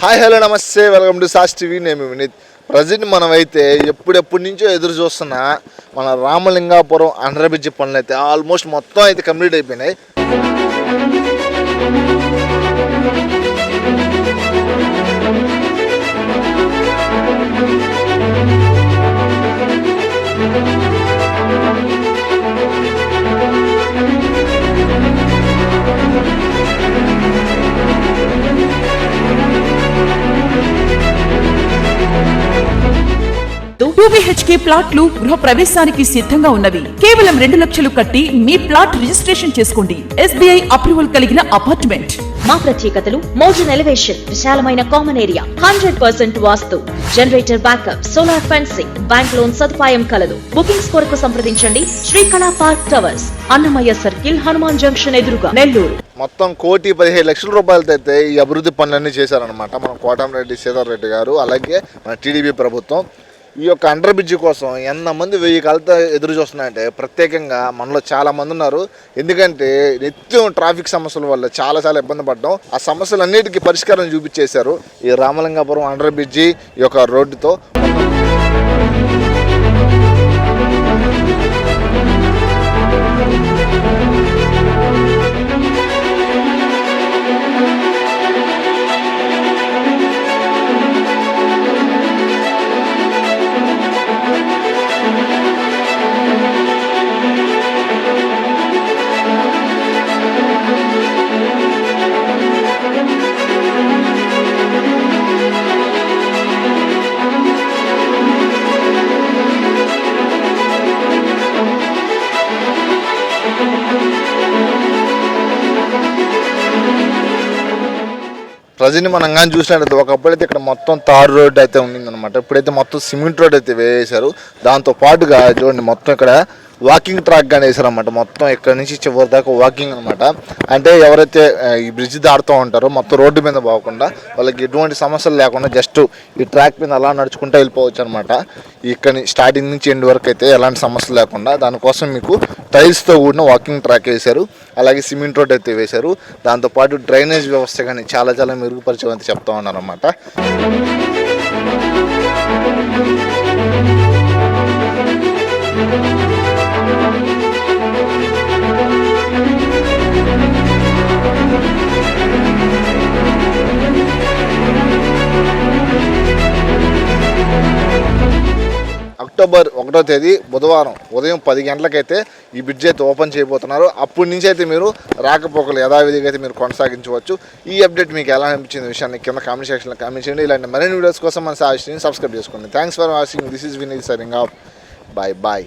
Hi hello నమస్తే welcome to సాస్ TV. నేను వినీత్. ప్రజెంట్ మనమైతే ఎప్పుడెప్పటి నుంచో ఎదురు చూస్తున్న మన రామలింగాపురం అండర్ బ్రిడ్జ్ పనులు అయితే ఆల్మోస్ట్ మొత్తం అయితే కంప్లీట్ అయిపోయినాయి. టూ బిహెచ్కే ప్లాట్లు గృహ ప్రవేశానికి సిద్ధంగా ఉన్నవి. కేవలం రెండు లక్షలు కట్టి మీ ప్లాట్ రిజిస్ట్రేషన్ చేసుకోండి. ఎస్బీఐ అప్రూవల్ కలిగిన అపార్ట్మెంట్. మా ప్రత్యేకతలు మోడర్న్ ఎలివేషన్ విశాలమైన common area hundred percent vastu generator backup solar fencing bank loan సదుపాయం కలదు. బుకింగ్స్ కొరకు సంప్రదించండి. Srikala park towers Annamayya circle Hanuman junction ఎదురుగా నెల్లూరు. మొత్తం కోటి పదిహేడు లక్షల రూపాయలతో అయితే ఈ అభివృద్ధి పనులన్నీ చేశారనమాట మన సీతారాం రెడ్డి గారు అలాగే మన టీడీపీ ప్రభుత్వం. ఈ యొక్క అండర్ బ్రిడ్జ్ కోసం ఎంతమంది వెయ్యి కాలతో ఎదురు చూస్తున్నాయంటే ప్రత్యేకంగా మనలో చాలామంది ఉన్నారు. ఎందుకంటే నిత్యం ట్రాఫిక్ సమస్యల వల్ల చాలా చాలా ఇబ్బంది పడ్డాం. ఆ సమస్యలన్నిటికీ పరిష్కారం చూపించేశారు ఈ రామలింగాపురం అండర్ బ్రిడ్జి ఈ యొక్క రోడ్డుతో. ప్రజెంట్ మనం కానీ చూసినట్లయితే ఒకప్పుడైతే ఇక్కడ మొత్తం తారు రోడ్ అయితే ఉండిందనమాట ఇప్పుడైతే మొత్తం సిమెంట్ రోడ్ అయితే వేసేశారు. దాంతో పాటుగా చూడండి మొత్తం ఇక్కడ వాకింగ్ ట్రాక్ కానీ వేసారనమాట మొత్తం ఇక్కడ నుంచి చివరి దాకా వాకింగ్ అనమాట అంటే ఎవరైతే ఈ బ్రిడ్జ్ దాడుతూ ఉంటారో మొత్తం రోడ్డు మీద పోకుండా వాళ్ళకి ఎటువంటి సమస్యలు లేకుండా జస్ట్ ఈ ట్రాక్ మీద అలా నడుచుకుంటూ వెళ్ళిపోవచ్చు అనమాట ఇక్కడ స్టార్టింగ్ నుంచి ఎండ్ వరకు అయితే ఎలాంటి సమస్యలు లేకుండా దానికోసం మీకు టైల్స్తో కూడిన వాకింగ్ ట్రాక్ వేశారు. అలాగే సిమెంట్ రోడ్ అయితే వేశారు. దాంతోపాటు డ్రైనేజ్ వ్యవస్థ కానీ చాలా చాలా మెరుగుపరిచామని చెప్తా ఉన్నారు అక్టోబర్ ఒకటో తేదీ బుధవారం ఉదయం పది గంటలకైతే ఈ బ్రిడ్జ్ అయితే ఓపెన్ చేయబోతున్నారు. అప్పటి నుంచి అయితే మీరు రాకపోకలు యథావిధిగా అయితే మీరు కొనసాగించవచ్చు. ఈ అప్డేట్ మీకు ఎలా అనిపించింది విషయాన్ని కింద కామెంట్ సెక్షన్లో కామెంట్ చేయండి. ఇలాంటి మరిన్ని వీడియోస్ కోసం మన సాక్షిని సబ్స్క్రైబ్ చేసుకోండి. Thanks for watching this is Vineeth signing off bye bye